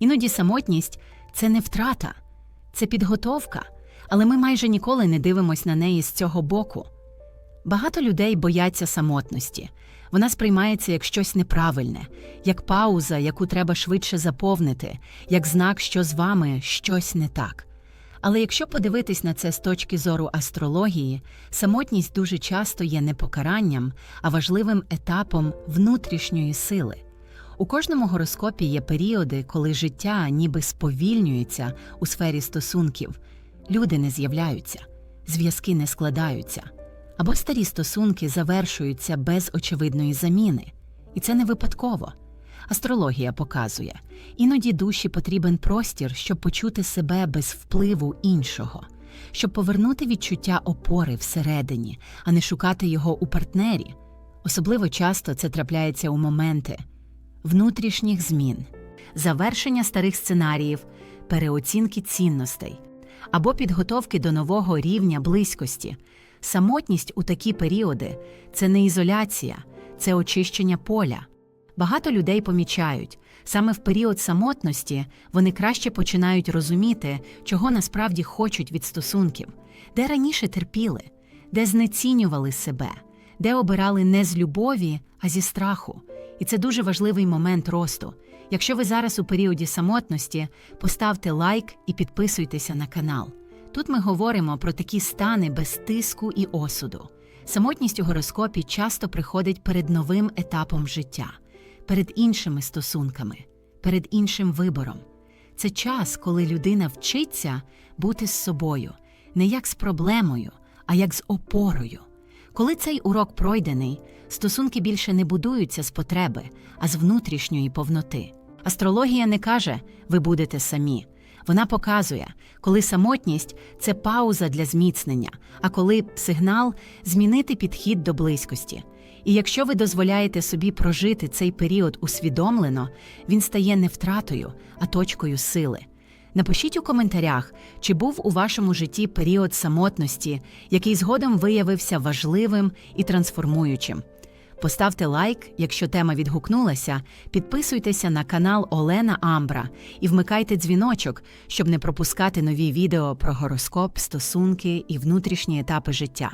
Іноді самотність це не втрата, це підготовка, але ми майже ніколи не дивимось на неї з цього боку. Багато людей бояться самотності. Вона сприймається як щось неправильне, як пауза, яку треба швидше заповнити, як знак, що з вами щось не так. Але якщо подивитись на це з точки зору астрології, самотність дуже часто є не покаранням, а важливим етапом внутрішньої сили. У кожному гороскопі є періоди, коли життя ніби сповільнюється у сфері стосунків, люди не з'являються, зв'язки не складаються, або старі стосунки завершуються без очевидної заміни. І це не випадково. Астрологія показує, іноді душі потрібен простір, щоб почути себе без впливу іншого, щоб повернути відчуття опори всередині, а не шукати його у партнері. Особливо часто це трапляється у моменти внутрішніх змін, завершення старих сценаріїв, переоцінки цінностей або підготовки до нового рівня близькості. Самотність у такі періоди це не ізоляція, це очищення поля. Багато людей помічають, саме в період самотності вони краще починають розуміти, чого насправді хочуть від стосунків, де раніше терпіли, де знецінювали себе, де обирали не з любові, а зі страху. І це дуже важливий момент росту. Якщо ви зараз у періоді самотності, поставте лайк і підписуйтеся на канал. Тут ми говоримо про такі стани без тиску і осуду. Самотність у гороскопі часто приходить перед новим етапом життя, перед іншими стосунками, перед іншим вибором. Це час, коли людина вчиться бути з собою, не як з проблемою, а як з опорою. Коли цей урок пройдений, стосунки більше не будуються з потреби, а з внутрішньої повноти. Астрологія не каже, ви будете самі. Вона показує, коли самотність це пауза для зміцнення, а коли сигнал змінити підхід до близькості. І якщо ви дозволяєте собі прожити цей період усвідомлено, він стає не втратою, а точкою сили. Напишіть у коментарях, чи був у вашому житті період самотності, який згодом виявився важливим і трансформуючим. Поставте лайк, якщо тема відгукнулася, підписуйтеся на канал Олена Амбра і вмикайте дзвіночок, щоб не пропускати нові відео про гороскоп, стосунки і внутрішні етапи життя.